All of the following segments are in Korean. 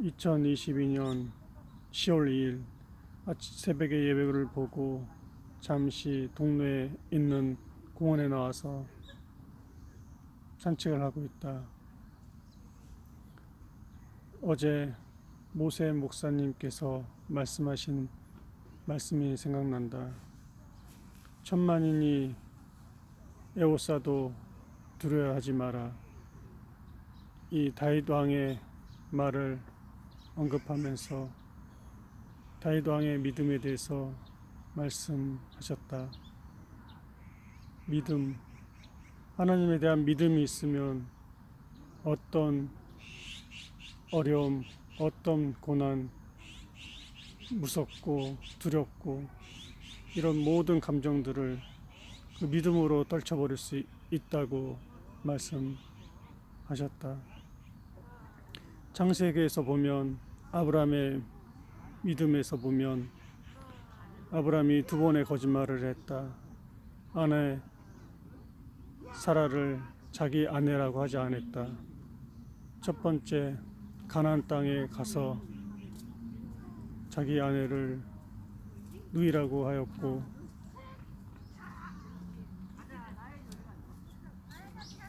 2022년 10월 2일 아침 새벽에 예배를 보고 잠시 동네에 있는 공원에 나와서 산책을 하고 있다. 어제 모세 목사님께서 말씀하신 말씀이 생각난다. 천만인이 에오사도 두려워하지 마라. 이 다윗 왕의 말을 언급하면서 다윗 왕의 믿음에 대해서 말씀하셨다. 믿음. 하나님에 대한 믿음이 있으면 어떤 어려움, 어떤 고난, 무섭고 두렵고 이런 모든 감정들을 그 믿음으로 떨쳐버릴 수 있다고 말씀하셨다. 창세기에서 보면 아브라함의 믿음에서 보면 아브라함이 두 번의 거짓말을 했다. 아내 사라를 자기 아내라고 하지 않았다. 첫 번째 가나안 땅에 가서 자기 아내를 누이라고 하였고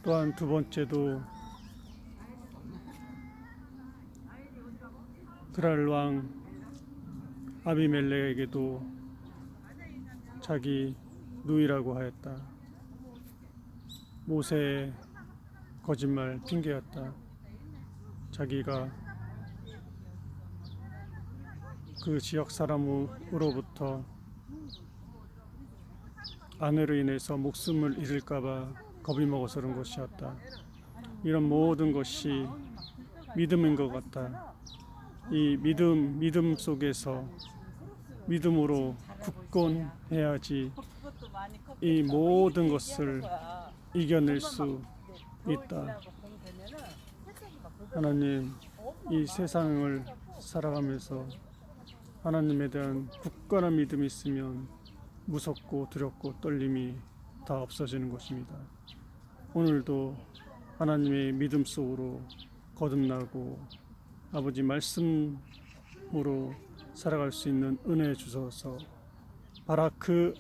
또한 두 번째도 그랄 왕 아비멜렉에게도 자기 누이라고 하였다. 모세의 거짓말 핑계였다. 자기가 그 지역 사람으로부터 아내로 인해서 목숨을 잃을까봐 겁이 먹어서 그런 것이었다. 이런 모든 것이 믿음인 것 같다. 이 믿음, 믿음 속에서 믿음으로 굳건해야지 이 모든 것을 이겨낼 수 있다. 하나님, 이 세상을 살아가면서 하나님에 대한 굳건한 믿음이 있으면 무섭고 두렵고 떨림이 다 없어지는 것입니다. 오늘도 하나님의 믿음 속으로 거듭나고 아버지 말씀으로 살아갈 수 있는 은혜 주셔서. 바라 그